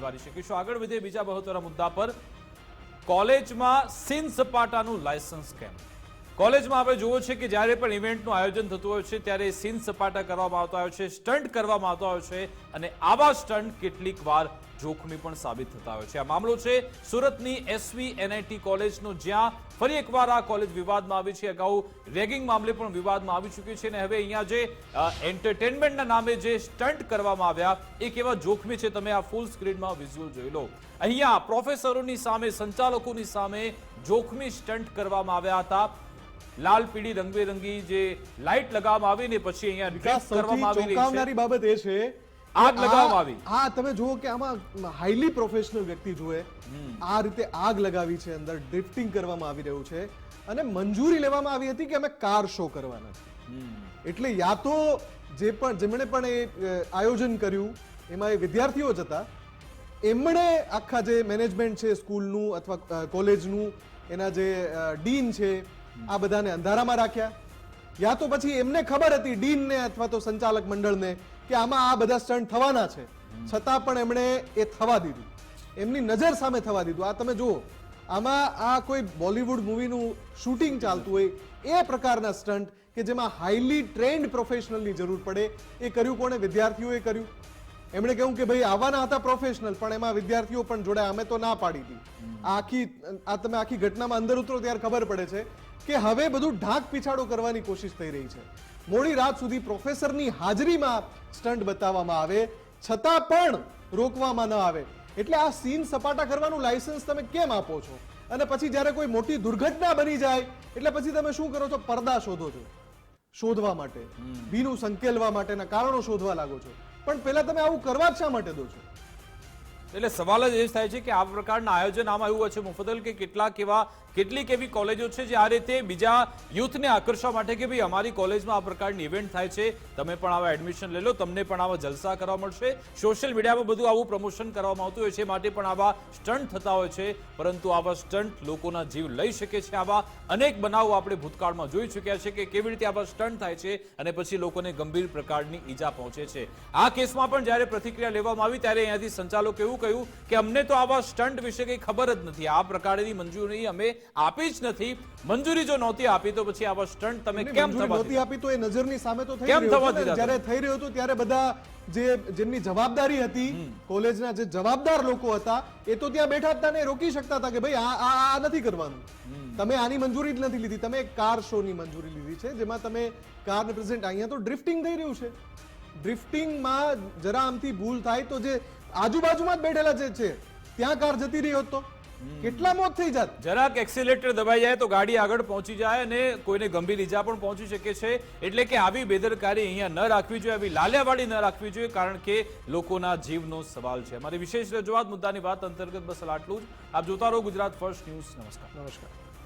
નિવારી શકીશું આગળ વધીએ બીજા મહત્વના મુદ્દા પર. કોલેજમાં સિન સપાટાનું લાયસન્સ કેમ? કોલેજમાં આપણે જોવો છે કે જ્યારે પણ ઇવેન્ટનું આયોજન થતું હોય છે, ત્યારે સીન સપાટા કરવામાં આવતા હોય છે સ્ટન્ટ કરવામાં આવતા હોય છે અને આવા સ્ટન્ટ કેટલીક વાર જોખમી પણ સાબિત થતા હોય છે. આ મામલો છે સુરતની એસવી એનઆઈટી કોલેજનો, જ્યાં ફરી એકવાર આ કોલેજ વિવાદમાં આવી છે. અગાઉ રેગિંગ મામલે પણ વિવાદમાં આવી ચૂક્યું છે અને હવે અહીંયા જે એન્ટરટેનમેન્ટના નામે જે સ્ટન્ટ કરવામાં આવ્યા એ કેવા જોખમી છે. તમે આ ફૂલ સ્ક્રીનમાં વિઝ્યુઅલ જોઈ લો. અહીંયા પ્રોફેસરોની સામે, સંચાલકોની સામે જોખમી સ્ટન્ટ કરવામાં આવ્યા હતા. લાલ પીળી રંગબેરંગી જે લાઇટ લગાવવામાં આવી ને પછી અહીંયા વિકાસ કરવામાં આવી રહી છે. ચોંકાવનારી બાબત એ છે આગ લગાવવામાં આવી. હા તમે જુઓ કે આમાં હાઈલી પ્રોફેશનલ વ્યક્તિ જુએ. આ રીતે આગ લગાવી છે અંદર ડ્રિફ્ટિંગ કરવામાં આવી રહ્યું છે અને મંજૂરી લેવામાં આવી હતી કે અમે કાર શો કરવાના. છે એટલે યા તો જે પણ જેમણે પણ એ આયોજન કર્યું એમાં એ વિદ્યાર્થીઓ જ હતા. એમણે આખા જે મેનેજમેન્ટ છે સ્કૂલનું અથવા કોલેજનું એના જે ડીન છે આ બધાને અંધારામાં રાખ્યા. યા તો પછી એમને ખબર હતી ડીનને અથવા તો સંચાલક મંડળને કે આમાં આ બધા સ્ટન્ટ થવાના છે. છતાં પણ એમણે એ થવા દીધું. એમની નજર સામે થવા દીધું. આ તમે જુઓ, આમાં આ કોઈ બોલિવૂડ મૂવીનું શૂટિંગ ચાલતું હોય એ પ્રકારના સ્ટન્ટ કે જેમાં હાઈલી ટ્રેન્ડ પ્રોફેશનલની જરૂર પડે, એ કર્યું કોણે? વિદ્યાર્થીઓએ કર્યું. એમણે કહ્યું કે ભાઈ આવવાના હતા પ્રોફેશનલ પણ એમાં વિદ્યાર્થીઓ પણ જોડાયા. અમે તો ના પાડી હતી આખી આ તમે આખી ઘટનામાં અંદર ઉતરો ત્યારે ખબર પડે છે કે હવે બધું ઢાંક પીછાડો કરવાની કોશિશ થઈ રહી છે. મોડી રાત સુધી પ્રોફેસરની હાજરીમાં સ્ટન્ટ બતાવવામાં આવે છતાં પણ રોકવામાં ન આવે. એટલે આ સીન સપાટા કરવાનું લાયસન્સ તમે કેમ આપો છો? અને પછી જ્યારે કોઈ મોટી દુર્ઘટના બની જાય એટલે પછી તમે શું કરો છો? પડદા શોધો છો. શોધવા માટે. ભીનું સંકેલવા માટેના કારણો શોધવા લાગો છો. પણ પહેલા તમે આવું કરવા જ શા માટે દો છો? એટલે સવાલ જ એ થાય છે કે આ પ્રકારના આયોજન આમાં એવું હોય છે મુફદલ કે કેટલાક એવા, કેટલીક એવી કોલેજો છે જે આ રીતે બીજા યુથને આકર્ષવા માટે કે ભાઈ અમારી કોલેજમાં આ પ્રકારની ઇવેન્ટ થાય છે. તમે પણ આવા એડમિશન લઈ લો, તમને પણ આવા જલસા કરવા મળશે. સોશિયલ મીડિયામાં બધું આવું પ્રમોશન કરવામાં આવતું હોય છે માટે પણ આવા સ્ટન્ટ થતા હોય છે. પરંતુ આવા સ્ટન્ટ લોકોના જીવ લઈ શકે છે. આવા અનેક બનાવો આપણે ભૂતકાળમાં જોઈ ચૂક્યા છે કે કેવી રીતે આવા સ્ટન્ટ થાય છે અને પછી લોકોને ગંભીર પ્રકારની ઈજા પહોંચે છે. આ કેસમાં પણ જ્યારે પ્રતિક્રિયા લેવામાં આવી, ત્યારે અહીંયાથી સંચાલકો એવું કહ્યું કે અમને તો આવા સ્ટન્ટ વિશે કંઈ ખબર જ નથી. આ પ્રકારની મંજૂરી અમે આપી જ નથી. મંજૂરી જો નહોતી આપી તો પછી આવા સ્ટન્ટ તમે કેમ થવા નહોતી આપી તો એ નજરની સામે તો કેમ થવા દીધા જ્યારે થઈ રહ્યું હતું ત્યારે બધા જે જેમની જવાબદારી હતી કોલેજના જે જવાબદાર લોકો હતા એ તો ત્યાં બેઠા હતા ને રોકી શકતા હતા કે ભાઈ આ આ આ નથી કરવાનું. તમે આની મંજૂરી જ નથી લીધી. તમે કાર શો ની મંજૂરી લીધી છે જેમાં તમે કાર પ્રેઝન્ટ અહીંયા તો ડ્રિફ્ટિંગ થઈ રહ્યું છે. ડ્રિફ્ટિંગમાં જરા આમથી ભૂલ થાય તો જે આજુબાજુમાં જ બેઠેલા જે છે ત્યાં કાર જતી રહી હોત તો? કેટલા મોત થઈ જાત? જરાક એક્સિલેટર દબાઈ જાય તો ગાડી આગળ પહોંચી જાય અને કોઈને ગંભીર ઈજા પણ પહોંચી શકે છે. એટલે કે આવી બેદરકારી અહીંયા ન રાખવી જોઈએ આવી લાલિયાવાડી ન રાખવી જોઈએ કારણ કે લોકોના જીવનો સવાલ છે. અમારી વિશેષ રજૂઆત મુદ્દાની વાત અંતર્ગત બસ આટલું જ. આપ જોતા રહો ગુજરાત ફર્સ્ટ ન્યૂઝ. નમસ્કાર. નમસ્કાર.